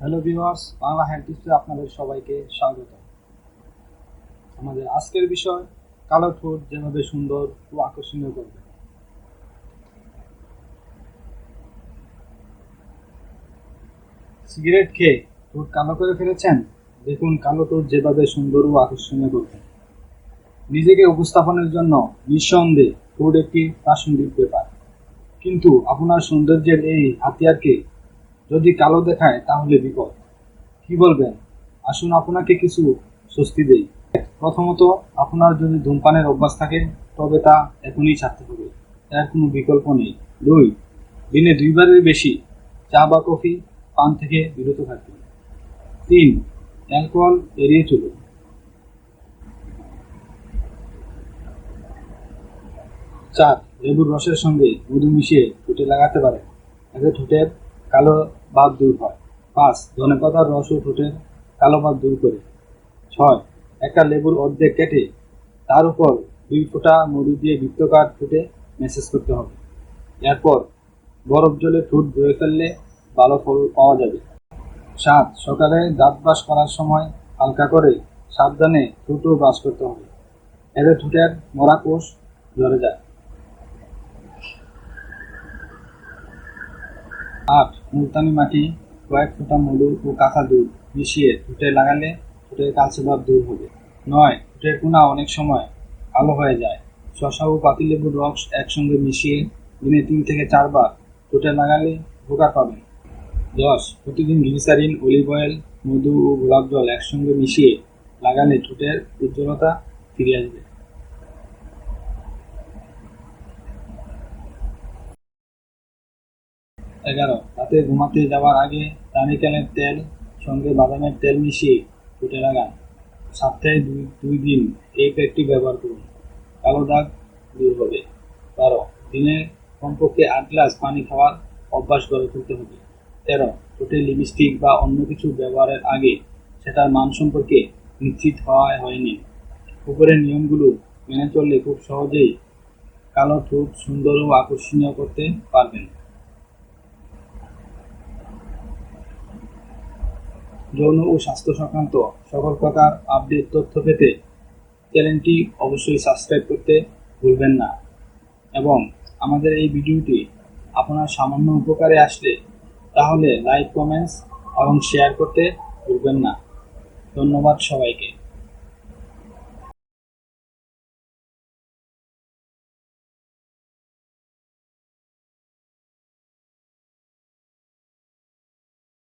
Hello viewers, Bangla hand আপনাদের সবাইকে স্বাগত। আমাদের আজকের বিষয় কালো ঠোঁট যেভাবে সুন্দর ও আকর্ষণীয় করবে। সিগারেট খেয়ে ঠোঁট কালো করে ফেলেছেন? দেখুন কালো ঠোঁট যেভাবে সুন্দর ও আকর্ষণীয় করবে। নিজেকে উপস্থাপনের জন্য নিঃসন্দেহে ঠোঁট একটি প্রাসঙ্গিক ব্যাপার। কিন্তু আপনার সৌন্দর্যের এই হাতিয়ারকে যদি কালো দেখায়, তাহলে বিপদ। কি বলবেন? আসুন আপনাকে কিছু স্বস্তি দেই। প্রথমত, আপনার যদি ধূমপানের অভ্যাস থাকে, তবে তা এখনই ছাড়তে হবে। তার কোনো বিকল্প নেই। দুই, দিনে দুইবারের বেশি চা বা কফি পান থেকে বিরত থাকবে তিন, অ্যালকোহল এড়িয়ে চলুন। চার, লেবুর রসের সঙ্গে মধু মিশিয়ে ঠোঁটে লাগাতে পারেন। এতে ঠোঁটের কালো ভাব দূর হয়। পাঁচ, ধনেপাতার রস ও ঠোঁটের কালো ভাব দূর করে। ছয়, একটা লেবুর অর্ধেক কেটে তার উপর দুই ফোঁটা মধু দিয়ে বৃত্তকার ঠোঁটে মেসেজ করতে হবে। এরপর বরফ জলে ঠোঁট ধুয়ে ফেললে ভালো ফল পাওয়া যাবে। সাত, সকালে দাঁত ব্রাশ করার সময় হালকা করে সাবধানে ঠোঁটও ব্রাশ করতে হবে। এতে ঠোঁটের মরা কোষ ঝরে যায়। আট মুলতানি মাটি, কয়েক ফোঁটা মধু ও কাঁচা দুধ মিশিয়ে ঠোঁটে লাগালে ঠোঁটের কালচে ভাব দূর হবে। নয়, ঠোঁটের কোনা অনেক সময় কালো হয়ে যায়। শশা ও পাতিলেবুর রস একসঙ্গে মিশিয়ে দিনে তিন থেকে চারবার ঠোঁটে লাগালে উপকার পাবেন। দশ, প্রতিদিন গ্লিসারিন, অলিভ অয়েল, মধু ও গোলাপ জল একসঙ্গে মিশিয়ে লাগালে ঠোঁটের উজ্জ্বলতা ফিরে আসবে। এগারো। রাতে ঘুমাতে যাওয়ার আগে নারিকেলের তেল, সঙ্গে বাদামের তেল মিশিয়ে ঠোঁটে লাগান। সপ্তাহে দুই দুই দিন এই প্যাকটি ব্যবহার করুন। কালো দাগ দূর হবে। বারো। দিনে কমপক্ষে আট গ্লাস পানি খাওয়ার অভ্যাস গড়ে তুলতে হবে। তেরো। ঠোঁটে লিপস্টিক বা অন্য কিছু ব্যবহারের আগে সেটার মান সম্পর্কে নিশ্চিত হওয়া হয়নি। উপরের নিয়মগুলো মেনে চললে খুব সহজেই কালো ঠোঁট সুন্দর ও আকর্ষণীয় করতে পারবেন। যৌন ও স্বাস্থ্য সংক্রান্ত সকল প্রকার আপডেট তথ্য পেতে চ্যানেলটি অবশ্যই সাবস্ক্রাইব করতে ভুলবেন না। এবং আমাদের এই ভিডিওটি আপনার সামান্য উপকারে আসলে, তাহলে লাইক কমেন্টস এবং শেয়ার করতে ভুলবেন না। ধন্যবাদ সবাইকে।